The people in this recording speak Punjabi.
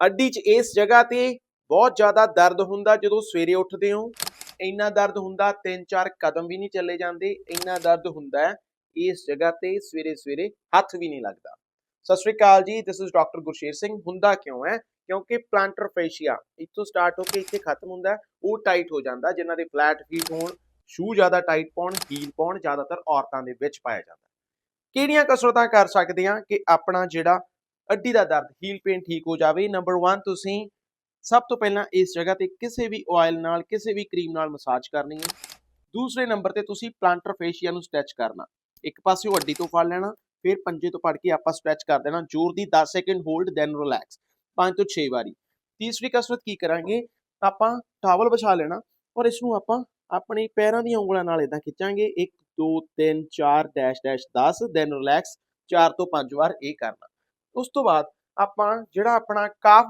ਅੱਡੀ 'ਚ ਇਸ ਜਗ੍ਹਾ ਤੇ ਬਹੁਤ ਜ਼ਿਆਦਾ ਦਰਦ ਹੁੰਦਾ ਜਦੋਂ ਸਵੇਰੇ ਉੱਠਦੇ ਹੋ। ਇੰਨਾ ਦਰਦ ਹੁੰਦਾ ਤਿੰਨ ਚਾਰ ਕਦਮ ਵੀ ਨਹੀਂ ਚੱਲੇ ਜਾਂਦੇ, ਇੰਨਾ ਦਰਦ ਹੁੰਦਾ ਇਸ ਜਗ੍ਹਾ ਤੇ ਸਵੇਰੇ ਸਵੇਰੇ ਹੱਥ ਵੀ ਨਹੀਂ ਲੱਗਦਾ। ਸਤਿ ਸ਼੍ਰੀ ਅਕਾਲ ਜੀ this is doctor Gursher Singh. ਹੁੰਦਾ ਕਿਉਂ ਹੈ? ਕਿਉਂਕਿ ਪਲਾਂਟਰ ਫੇਸ਼ੀਆ ਇੱਥੋਂ ਸਟਾਰਟ ਹੋ ਕੇ ਇੱਥੇ ਖਤਮ ਹੁੰਦਾ ਉਹ ਟਾਈਟ ਹੋ ਜਾਂਦਾ, ਜਿਨ੍ਹਾਂ ਦੇ ਫਲੈਟ ਫੀਟ ਹੋਣ ਸ਼ੂ ਜ਼ਿਆਦਾ ਟਾਈਟ ਪਾਉਣ ਹੀਲ ਪਾਉਣ, ਜ਼ਿਆਦਾਤਰ ਔਰਤਾਂ ਦੇ ਵਿੱਚ ਪਾਇਆ ਜਾਂਦਾ। ਕਿਹੜੀਆਂ ਕਸਰਤਾਂ ਕਰ ਸਕਦੇ ਹਾਂ ਕਿ ਆਪਣਾ ਜਿਹੜਾ ਅੱਡੀ ਦਾ ਦਰਦ ਹੀਲ ਪੇਨ ਠੀਕ ਹੋ ਜਾਵੇ। ਨੰਬਰ 1 ਤੁਸੀਂ ਸਭ ਤੋਂ ਪਹਿਲਾਂ ਇਸ ਜਗ੍ਹਾ ਤੇ ਕਿਸੇ ਵੀ ਆਇਲ ਨਾਲ, ਕਿਸੇ ਵੀ ਕਰੀਮ ਨਾਲ ਮਸਾਜ ਕਰਨੀ ਹੈ। ਦੂਸਰੇ ਨੰਬਰ ਤੇ ਤੁਸੀਂ ਪਲਾਂਟਰ ਫੇਸ਼ੀਆ ਨੂੰ ਸਟ੍ਰੈਚ ਕਰਨਾ। ਇੱਕ ਪਾਸੇ ਅੱਡੀ ਤੋਂ ਫੜ ਲੈਣਾ, ਫਿਰ ਪੰਜੇ ਤੋਂ ਫੜ ਕੇ ਆਪਾਂ ਸਟ੍ਰੈਚ ਕਰ ਦੇਣਾ। ਜ਼ੋਰ ਦੀ 10 ਸੈਕਿੰਡ ਹੋਲਡ ਦੈਨ ਰਿਲੈਕਸ 5 ਤੋਂ 6 ਵਾਰੀ। ਤੀਸਰੀ ਕਸਰਤ ਕੀ ਕਰਾਂਗੇ? ਆਪਾਂ ਟਾਵਲ ਵਿਛਾ ਲੈਣਾ ਔਰ ਇਸ ਨੂੰ ਆਪਾਂ ਆਪਣੇ ਪੈਰਾਂ ਦੀਆਂ ਉਂਗਲਾਂ ਨਾਲ ਇਦਾਂ ਖਿੱਚਾਂਗੇ। 1 2 3 4 ਡੈਸ਼ ਡੈਸ਼ 10 ਦੈਨ ਰਿਲੈਕਸ 4 ਤੋਂ 5 ਵਾਰ ਇਹ ਕਰਨਾ। ਉਸ ਤੋਂ ਬਾਅਦ ਆਪਾਂ ਜਿਹੜਾ ਆਪਣਾ ਕਾਫ